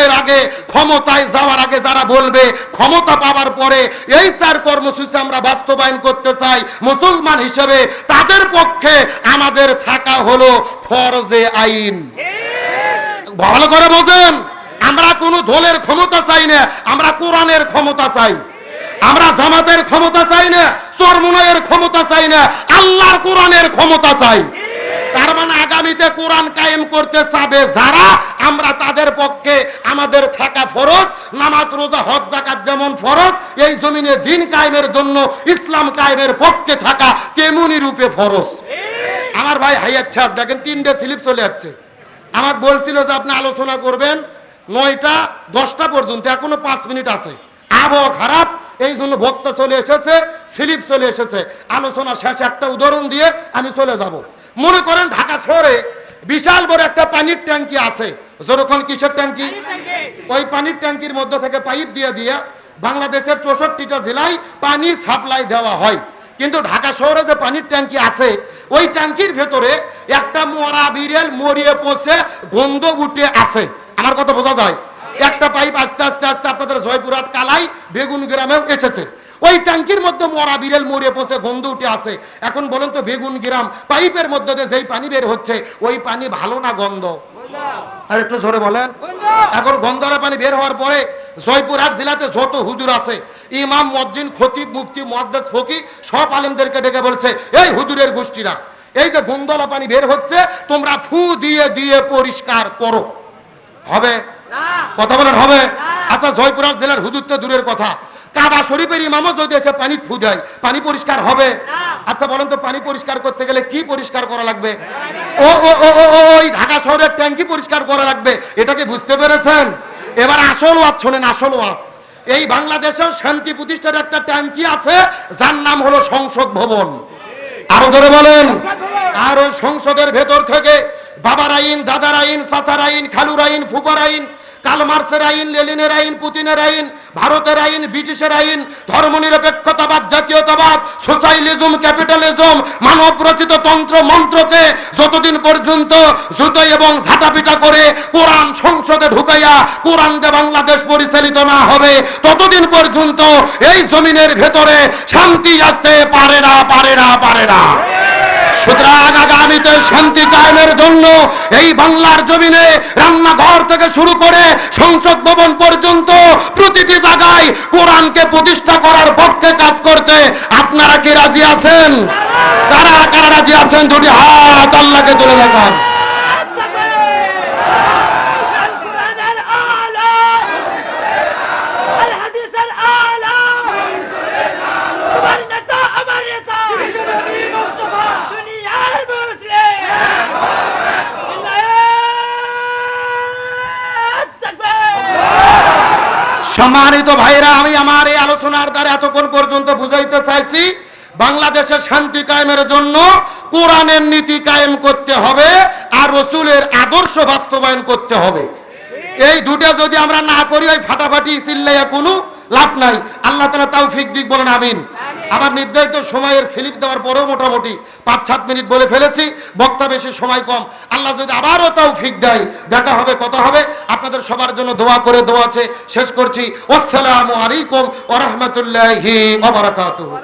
নির্বাচনের আগে ক্ষমতায় যাওয়ার আগে যারা বলবে, ক্ষমতা পাওয়ার পরে এই চার কর্মসূচি আমরা বাস্তবায়ন করতে চাই মুসলমান হিসেবে, তাদের পক্ষে আমাদের থাকা হলো ফরজে আইন। ভালো করে বোঝেন, আমরা কোনো দলের ক্ষমতা চাই না, আমরা কোরআনের ক্ষমতা চাই। আমরা জামাতের ক্ষমতা চাই না চরমুনায়ের ক্ষমতা চাই না, আল্লাহর কোরআনের ক্ষমতা চাই। তার মানে আগামীতে কোরআন কায়েম করতে চাবে যারা, আমরা তাদের পক্ষে আমাদের থাকা ফরজ নামাজ রোজা হজ জাকাত যেমন ফরজ, এই জমিনে দিন কায়েমের জন্য, ইসলাম কায়েমের পক্ষে থাকা তেমনি রূপে ফরজ। আমার ভাই হাইয়াচ্ছা দেখেন তিনটে স্লিপ চলে যাচ্ছে। আমাকে বলছিল যে আপনি আলোচনা করবেন, নয়টা, দশটা পর্যন্ত, এখনও পাঁচ মিনিট আছে। আবহাওয়া খারাপ, এই জন্য বক্তা চলে এসেছে, স্লিপ চলে এসেছে। আলোচনা শেষে একটা উদাহরণ দিয়ে আমি চলে যাব। মনে করেন ঢাকা শহরে বিশাল বড় একটা পানির ট্যাঙ্কি আছে। যেরকম কিসের ট্যাঙ্কি? ওই পানির ট্যাঙ্কির মধ্যে থেকে পাইপ দিয়ে দিয়ে বাংলাদেশের চৌষট্টিটা জেলায় পানি সাপ্লাই দেওয়া হয়। কিন্তু ঢাকা শহরে যে পানির ট্যাঙ্কি আছে ওই ট্যাঙ্কির ভেতরে একটা মরা বিড়েল মরিয়ে পচে গন্ধ উঠে আছে। আমার কথা বোঝা যায়? একটা পাইপ আস্তে আস্তে আস্তে আপনাদের জয়পুরহাট কালাই বেগুন গ্রামেও এসেছে। ওই ট্যাঙ্কির মধ্যে মরা বিড়েল মরিয়ে পচে গন্ধ উঠে আছে। এখন বলেন তো বেগুন গ্রাম পাইপের মধ্যে দিয়ে যেই পানি বের হচ্ছে ওই পানি ভালো না গন্ধ? আর একটু জোরে বলেন। এখন গন্ধরা পানি বের হওয়ার পরে জয়পুরহাট জেলাতে যত হুজুর আছে ইমাম মজ্জিন খতিব মুফতি মুহাদ্দিস ফকি সব আলেমদেরকে ডেকে বলছে এই হুজুরের গোষ্ঠীরা এই যে গন্ধলা পানি বের হচ্ছে তোমরা ফু দিয়ে দিয়ে পরিষ্কার করো। হবে? কথা বলেন হবে? আচ্ছা জয়পুরহাট জেলার হুজুর তো দূরের কথা। কাবা শরীফের ইমামও যদি এসে পানি ফু দেয় পানি পরিষ্কার হবে? আচ্ছা বলেন তো পানি পরিষ্কার করতে গেলে কি পরিষ্কার করা লাগবে? ও ও ও ও ও, ওই ঢাকা শহরের ট্যাঙ্কি পরিষ্কার করা লাগবে এটাকে বুঝতে পেরেছেন? এবার আসল ওয়াজ শোনেন, আসল ওয়াজ। এই বাংলাদেশেও শান্তি প্রতিষ্ঠার একটা ট্যাঙ্কি আছে, যার নাম হলো সংসদ ভবন। আরও ধরে বলেন। আর ওই সংসদের ভেতর থেকে বাবার আইন, দাদার আইন, চাচার আইন, খালুর আইন ফুপার আইন কালমার্সের আইন, লেলিনের আইন, পুতিনের আইন, ভারতের আইন, ব্রিটিশের আইন, ধর্মনিরপেক্ষতাবাদ, জাতীয়তাবাদ সোশ্যালিজম ক্যাপিটালিজম মানব রচিত তন্ত্র, মন্ত্রকে যতদিন পর্যন্ত জুতো এবং ঝাঁটাপিটা করে কোরআন সংসদে ঢুকাইয়া কোরআন বাংলাদেশ পরিচালিত না হবে, ততদিন পর্যন্ত এই জমিনের ভেতরে শান্তি আসতে পারে না পারে না পারে না। সুতরাং আগামীতে শান্তি কায়েমের জন্য এই বাংলার জমিনে রান্নাঘর থেকে শুরু করে সংসদ ভবন পর্যন্ত প্রতিটি জায়গায় কোরআনকে প্রতিষ্ঠা করার পক্ষে কাজ করতে আপনারা কি রাজি আছেন? কারা কারা রাজি আছেন? দুটি হাত হাতটাকে তুলে দেখান। সম্মানিত ভাইরা আমি আমার এই আলোচনার দ্বারা এতক্ষণ পর্যন্ত বুঝাইতে চাইছি বাংলাদেশের শান্তি কায়েমের জন্য কোরআনের নীতি কায়েম করতে হবে আর রসুলের আদর্শ বাস্তবায়ন করতে হবে। এই দুটো যদি আমরা না করি, ওই ফাটাফাটি চিল্লাইয়া কোনো লাভ নাই। আল্লাহ তালা তাও ফিক দিক বলেন, আমিন। আবার নির্ধারিত সময়ের স্লিপ দেওয়ার পরেও মোটামুটি পাঁচ সাত মিনিট বলে ফেলেছি, বক্তা বেশি সময় কম। আল্লাহ যদি আবারও তাও ফিক দেয়, দেখা হবে, কথা হবে। আপনাদের সবার জন্য দোয়া করে দোয়া আছে, শেষ করছি। আসসালামু আলাইকুম ওরহমতুল্লাহি ওবরাকাতুহু